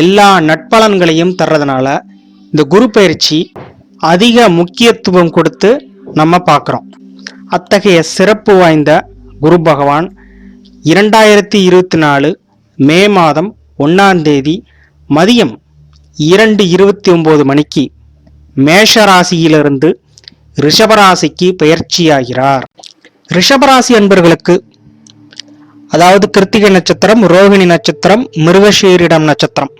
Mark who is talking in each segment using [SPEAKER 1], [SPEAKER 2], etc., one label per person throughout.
[SPEAKER 1] எல்லா நட்பலன்களையும் தர்றதுனால இந்த குரு பயிற்சி அதிக முக்கியத்துவம் கொடுத்து நம்ம பார்க்குறோம். அத்தகைய சிறப்பு வாய்ந்த குரு பகவான் இரண்டாயிரத்தி இருபத்தி நாலு மே மாதம் ஒன்றாம் தேதி மதியம் இரண்டு இருபத்தி ஒம்பது மணிக்கு மேஷ ராசியிலிருந்து ரிஷபராசிக்கு பயிற்சியாகிறார். ரிஷபராசி அன்பர்களுக்கு அதாவது கிருத்திகை நட்சத்திரம் ரோகிணி நட்சத்திரம் மிருகஷீரிடம் நட்சத்திரம்.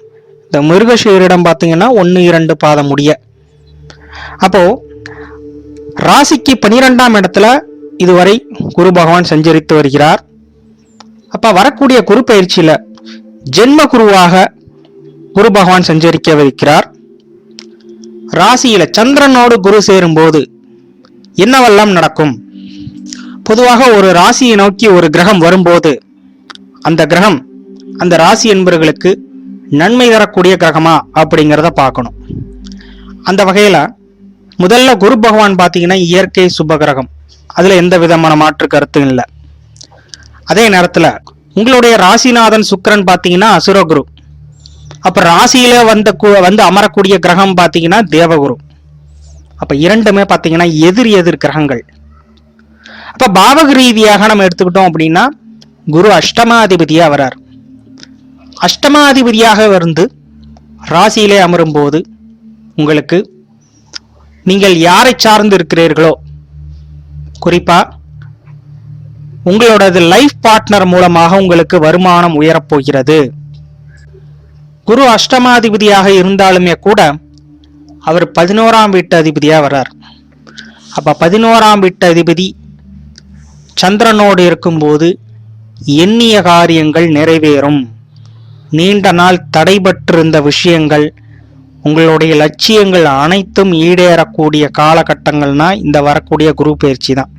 [SPEAKER 1] இந்த மிருகசீரிடம் பார்த்தீங்கன்னா ஒன்று இரண்டு பாதம் முடிய. அப்போ ராசிக்கு பனிரெண்டாம் இடத்துல இதுவரை குரு பகவான் சஞ்சரித்து வருகிறார். அப்போ வரக்கூடிய குரு பயிற்சியில் ஜென்ம குருவாக குரு பகவான் சஞ்சரிக்க வைக்கிறார் ராசியில சந்திரனோடு குரு சேரும்போது என்னவெல்லாம் நடக்கும்? பொதுவாக ஒரு ராசியை நோக்கி ஒரு கிரகம் வரும்போது அந்த கிரகம் அந்த ராசி என்பவர்களுக்கு நன்மை தரக்கூடிய கிரகமா அப்படிங்கிறத பார்க்கணும். அந்த வகையில் முதல்ல குரு பகவான் பார்த்தீங்கன்னா இயற்கை சுப கிரகம். அதில் எந்த விதமான மாற்று கருத்தும் இல்லை. அதே நேரத்தில் உங்களுடைய ராசிநாதன் சுக்கிரன் பார்த்தீங்கன்னா அசுரகுரு. அப்போ ராசியில வந்த கு- வந்து அமரக்கூடிய கிரகம் பார்த்தீங்கன்னா தேவகுரு. அப்போ இரண்டுமே பார்த்தீங்கன்னா எதிர் எதிர் கிரகங்கள். அப்போ பாவக ரீதியாக நம்ம எடுத்துக்கிட்டோம் அப்படின்னா குரு அஷ்டமாதிபதியாக வரார் அஷ்டமாதிபதியாக வந்து ராசியிலே அமரும் போது உங்களுக்கு நீங்கள் யாரை சார்ந்து இருக்கிறீர்களோ குறிப்பாக உங்களோடது லைஃப் பார்ட்னர் மூலமாக உங்களுக்கு வருமானம் உயரப்போகிறது. குரு அஷ்டமாதிபதியாக இருந்தாலுமே கூட அவர் பதினோராம் வீட்டு அதிபதியாக வரார் அப்போ பதினோராம் வீட்டு அதிபதி சந்திரனோடு இருக்கும்போது எண்ணிய காரியங்கள் நிறைவேறும். நீண்ட நாள் தடைபட்டிருந்த விஷயங்கள் உங்களுடைய லட்சியங்கள் அனைத்தும் ஈடேறக்கூடிய காலகட்டங்கள்னா இந்த வரக்கூடிய குரு பயிற்சி தான்.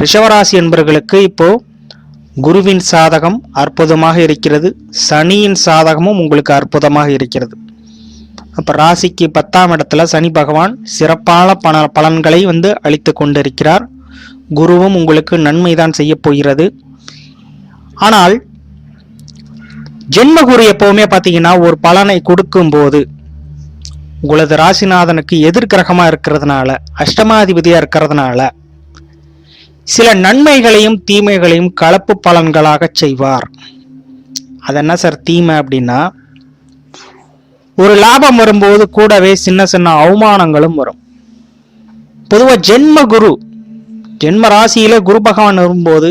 [SPEAKER 1] ரிஷவராசி என்பவர்களுக்கு இப்போ குருவின் சாதகம் அற்புதமாக இருக்கிறது சனியின் சாதகமும் உங்களுக்கு அற்புதமாக இருக்கிறது. அப்போ ராசிக்கு பத்தாம் இடத்துல சனி பகவான் சிறப்பான பண பலன்களை வந்து அளித்து கொண்டிருக்கிறார். குருவும் உங்களுக்கு நன்மைதான் செய்ய போகிறது. ஆனால் ஜென்ம குரு எப்பவுமே பார்த்தீங்கன்னா ஒரு பலனை கொடுக்கும்போது உங்களது ராசிநாதனுக்கு எதிர்கிரகமாக இருக்கிறதுனால அஷ்டமாதிபதியாக இருக்கிறதுனால சில நன்மைகளையும் தீமைகளையும் கலப்பு பலன்களாக செய்வார். அது என்ன சார் தீமை அப்படின்னா ஒரு லாபம் வரும்போது கூடவே சின்ன சின்ன அவமானங்களும் வரும். பொதுவாக ஜென்ம குரு ஜென்ம ராசியில குரு பகவான் வரும்போது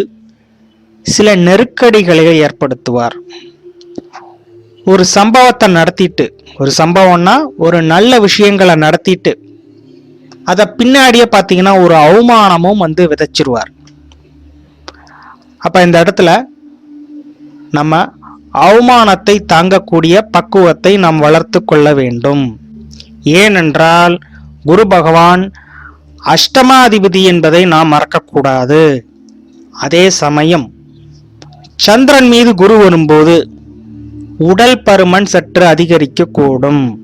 [SPEAKER 1] சில நெருக்கடிகளை ஏற்படுத்துவார். ஒரு சம்பவத்தை நடத்திட்டு ஒரு சம்பவம்னா ஒரு நல்ல விஷயங்களை நடத்திட்டு அதை பின்னாடியே பார்த்தீங்கன்னா ஒரு அவமானமும் வந்து விதைச்சிருவார். அப்போ இந்த இடத்துல நம்ம அவமானத்தை தாங்கக்கூடிய பக்குவத்தை நாம் வளர்த்து கொள்ள வேண்டும். ஏனென்றால் குரு பகவான் அஷ்டமாதிபதி என்பதை நாம் மறக்கக்கூடாது. அதே சமயம் சந்திரன் மீது குரு வரும்போது உடல் பருமன் சற்று அதிகரிக்கக்கூடும்.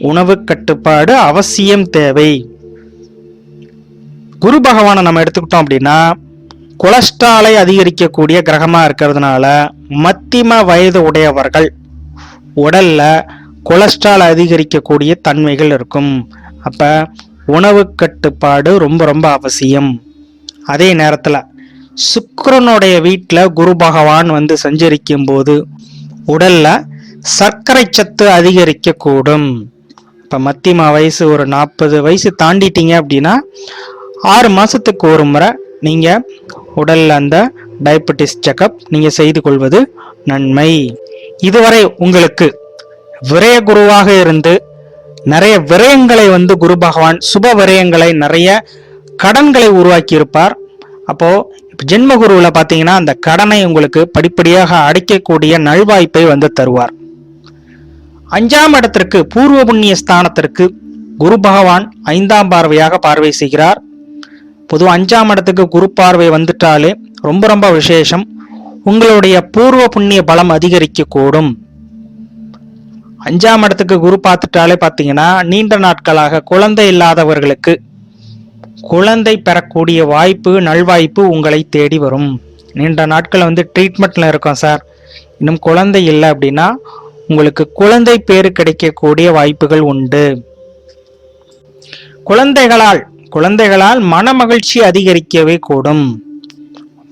[SPEAKER 1] உணவு கட்டுப்பாடு அவசியம் தேவை. குரு பகவானை நம்ம எடுத்துக்கிட்டோம் அப்படின்னா கொலஸ்ட்ராலை அதிகரிக்கக்கூடிய கிரகமாக இருக்கிறதுனால மத்திம வயது உடையவர்கள் உடலில் கொலஸ்ட்ரால் அதிகரிக்கக்கூடிய தன்மைகள் இருக்கும். அப்போ உணவு கட்டுப்பாடு ரொம்ப ரொம்ப அவசியம். அதே நேரத்தில் சுக்கரனுடைய வீட்டில் குரு பகவான் வந்து சஞ்சரிக்கும் போது உடல்ல சர்க்கரை சத்து அதிகரிக்கக்கூடும். இப்போ மத்தியம வயசு ஒரு நாற்பது வயசு தாண்டிட்டீங்க அப்படின்னா ஆறு மாசத்துக்கு ஒரு முறை நீங்க உடல்ல அந்த டயபெட்டிஸ் செக்கப் நீங்க செய்து கொள்வது நன்மை. இதுவரை உங்களுக்கு விரய குருவாக இருந்து நிறைய விரயங்களை வந்து குரு பகவான் சுப விரயங்களை நிறைய கடன்களை உருவாக்கி இருப்பார் அப்போ ஜென்மகுருவில் ஜென்ம குருவில் பார்த்தீங்கன்னா அந்த கடனை உங்களுக்கு படிப்படியாக அடைக்கக்கூடிய நல்வாய்ப்பை வந்து தருவார். அஞ்சாம் இடத்திற்கு பூர்வ புண்ணிய ஸ்தானத்திற்கு குரு பகவான் ஐந்தாம் பார்வையாக பார்வை செய்கிறார். பொதுவாக அஞ்சாம் இடத்துக்கு குரு பார்வை வந்துட்டாலே ரொம்ப ரொம்ப விசேஷம். உங்களுடைய பூர்வ புண்ணிய பலம் அதிகரிக்கக்கூடும். அஞ்சாம் இடத்துக்கு குரு பார்த்துட்டாலே பார்த்தீங்கன்னா நீண்ட நாட்களாக குழந்தை இல்லாதவர்களுக்கு குழந்தை பெறக்கூடிய வாய்ப்பு நல்வாய்ப்பு உங்களை தேடி வரும். நீண்ட நாட்கள் வந்து ட்ரீட்மெண்ட்டில் இருக்கோம் சார். இன்னும் குழந்தை இல்லை அப்படின்னா உங்களுக்கு குழந்தை பேர் கிடைக்கக்கூடிய வாய்ப்புகள் உண்டு. குழந்தைகளால் குழந்தைகளால் மன மகிழ்ச்சி அதிகரிக்கவே கூடும்.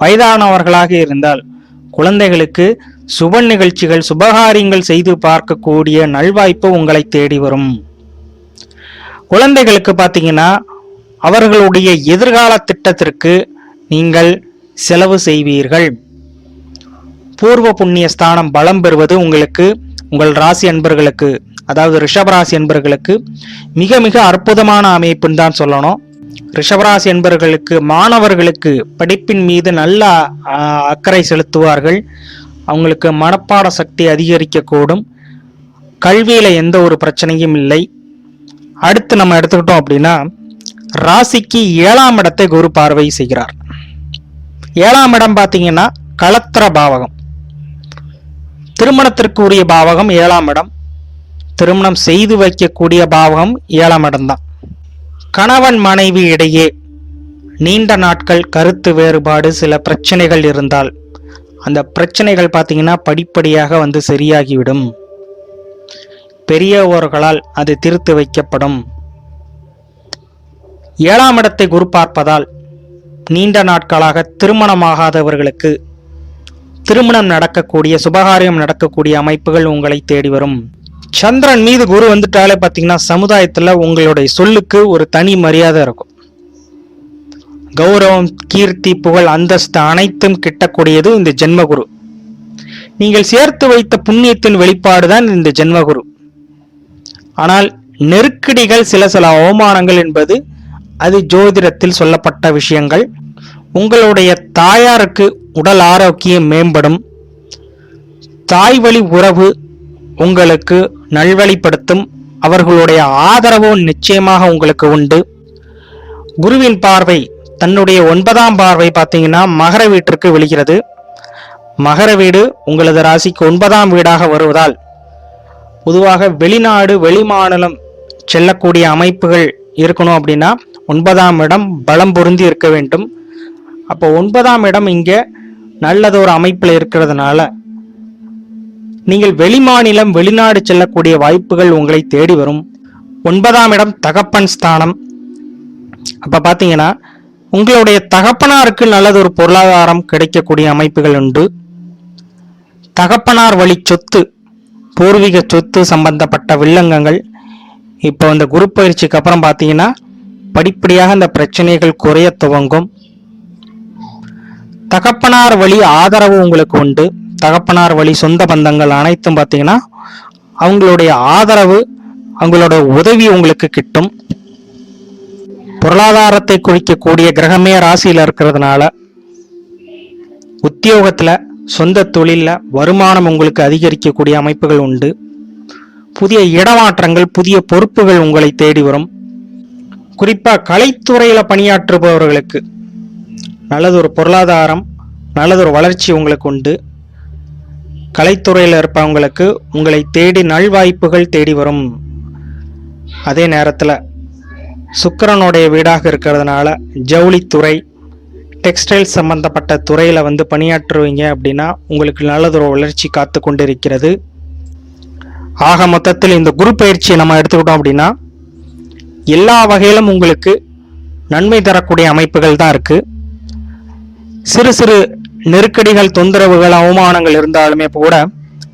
[SPEAKER 1] வயதானவர்களாக இருந்தால் குழந்தைகளுக்கு சுப நிகழ்ச்சிகள் சுபகாரியங்கள் செய்து பார்க்கக்கூடிய நல்வாய்ப்பு உங்களை தேடி வரும். குழந்தைகளுக்கு பார்த்தீங்கன்னா அவர்களுடைய எதிர்கால திட்டத்திற்கு நீங்கள் செலவு செய்வீர்கள். பூர்வ புண்ணிய ஸ்தானம் பலம் பெறுவது உங்களுக்கு உங்கள் ராசி அன்பர்களுக்கு அதாவது ரிஷபராசி என்பர்களுக்கு மிக மிக அற்புதமான அமைப்புன்னு தான் சொல்லணும். ரிஷபராசி என்பர்களுக்கு மாணவர்களுக்கு படிப்பின் மீது நல்ல அக்கறை செலுத்துவார்கள். அவங்களுக்கு மனப்பாட சக்தி அதிகரிக்கக்கூடும். கல்வியில் எந்த ஒரு பிரச்சனையும் இல்லை. அடுத்து நம்ம எடுத்துக்கிட்டோம் அப்படின்னா ராசிக்கு ஏழாம் இடத்தை குரு பார்வை செய்கிறார். ஏழாம் இடம் பார்த்தீங்கன்னா கலத்திர பாவகம். திருமணத்திற்கு உரிய பாவகம் ஏழாம் இடம். திருமணம் செய்து வைக்கக்கூடிய பாவகம் ஏழாம் இடம்தான். கணவன் மனைவி இடையே நீண்ட நாட்கள் கருத்து வேறுபாடு சில பிரச்சனைகள் இருந்தால் அந்த பிரச்சனைகள் பார்த்தீங்கன்னா படிப்படியாக வந்து சரியாகிவிடும். பெரியவர்களால் அது திருத்து வைக்கப்படும். ஏழாம் இடத்தை குரு பார்ப்பதால் நீண்ட நாட்களாக திருமணமாகாதவர்களுக்கு திருமணம் நடக்கக்கூடிய சுபகாரியம் நடக்கக்கூடிய அமைப்புகள் உங்களை தேடி வரும். சந்திரன் மீது குரு வந்துட்டாலே பார்த்தீங்கன்னா சமுதாயத்தில் உங்களுடைய சொல்லுக்கு ஒரு தனி மரியாதை இருக்கும். கௌரவம் கீர்த்தி புகழ் அந்தஸ்து அனைத்தும் கிட்டக்கூடியது இந்த ஜென்மகுரு. நீங்கள் சேர்த்து வைத்த புண்ணியத்தின் வெளிப்பாடு தான் இந்த ஜென்மகுரு. ஆனால் நெருக்கடிகள் சில சில அவமானங்கள் என்பது அது ஜோதிடத்தில் சொல்லப்பட்ட விஷயங்கள். உங்களுடைய தாயாருக்கு உடல் ஆரோக்கியம் மேம்படும். தாய் வழி உறவு உங்களுக்கு நல்வழிப்படுத்தும். அவர்களுடைய ஆதரவு நிச்சயமாக உங்களுக்கு உண்டு. குருவின் பார்வை தன்னுடைய ஒன்பதாம் பார்வை பார்த்தீங்கன்னா மகர வீட்டிற்கு விழுகிறது. மகர வீடு உங்களது ராசிக்கு ஒன்பதாம் வீடாக வருவதால் பொதுவாக வெளிநாடு வெளிமாநிலம் செல்லக்கூடிய அமைப்புகள் இருக்கணும் அப்படின்னா ஒன்பதாம் இடம் பலம் பொருந்தி இருக்க வேண்டும். அப்போ ஒன்பதாம் இடம் இங்கே நல்லது ஒரு அமைப்பில் இருக்கிறதுனால நீங்கள் வெளிமாநிலம் வெளிநாடு செல்லக்கூடிய வாய்ப்புகள் உங்களை தேடி வரும். ஒன்பதாம் இடம் தகப்பன் ஸ்தானம். அப்போ பார்த்தீங்கன்னா உங்களுடைய தகப்பனாருக்கு நல்லது ஒரு பொருளாதாரம் கிடைக்கக்கூடிய அமைப்புகள் உண்டு. தகப்பனார் வழி சொத்து பூர்வீக சொத்து சம்பந்தப்பட்ட வில்லங்கங்கள். இப்போ இந்த குரு பயிற்சிக்கு அப்புறம் பார்த்தீங்கன்னா படிப்படியாக இந்த பிரச்சனைகள் குறைய துவங்கும். தகப்பனார் வழி ஆதரவு உங்களுக்கு உண்டு. தகப்பனார் வழி சொந்த பந்தங்கள் அனைத்தும் பார்த்தீங்கன்னா அவங்களுடைய ஆதரவு அவங்களோட உதவி உங்களுக்கு கிட்டும். பொருளாதாரத்தை குறிக்கக்கூடிய கிரகமே ராசியில் இருக்கிறதுனால உத்தியோகத்தில் சொந்த தொழிலில் வருமானம் உங்களுக்கு அதிகரிக்கக்கூடிய அமைப்புகள் உண்டு. புதிய இடமாற்றங்கள் புதிய பொறுப்புகள் உங்களை தேடி வரும். குறிப்பாக கலைத்துறையில் பணியாற்றுபவர்களுக்கு நல்லதொரு பொருளாதாரம் நல்லதொரு வளர்ச்சி உங்களுக்கு உண்டு. கலைத்துறையில் இருப்பவங்களுக்கு உங்களை தேடி நல்வாய்ப்புகள் தேடி வரும். அதே நேரத்தில் சுக்கரனுடைய வீடாக இருக்கிறதுனால ஜவுளித்துறை டெக்ஸ்டைல் சம்பந்தப்பட்ட துறையில் வந்து பணியாற்றுவீங்க அப்படின்னா உங்களுக்கு நல்லதொரு வளர்ச்சி காத்து கொண்டிருக்கிறது. ஆக மொத்தத்தில் இந்த குரு பயிற்சியை நம்ம எடுத்துக்கிட்டோம் அப்படின்னா எல்லா வகையிலும் உங்களுக்கு நன்மை தரக்கூடிய அமைப்புகள் தான் இருக்குது சிறு சிறு நெருக்கடிகள் தொந்தரவுகள் அவமானங்கள் இருந்தாலுமே கூட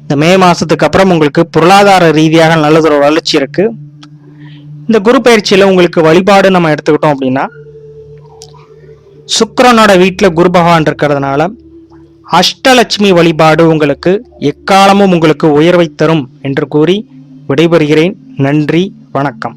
[SPEAKER 1] இந்த மே மாதத்துக்கு அப்புறம் உங்களுக்கு பொருளாதார ரீதியாக நல்லதொரு வளர்ச்சி இருக்குது இந்த குரு பயிற்சியில் உங்களுக்கு வழிபாடு நம்ம எடுத்துக்கிட்டோம் அப்படின்னா சுக்கரனோட வீட்டில் குரு பகவான் இருக்கிறதுனால அஷ்டலட்சுமி வழிபாடு உங்களுக்கு எக்காலமும் உங்களுக்கு உயர்வை தரும் என்று கூறி விடைபெறுகிறேன். நன்றி வணக்கம்.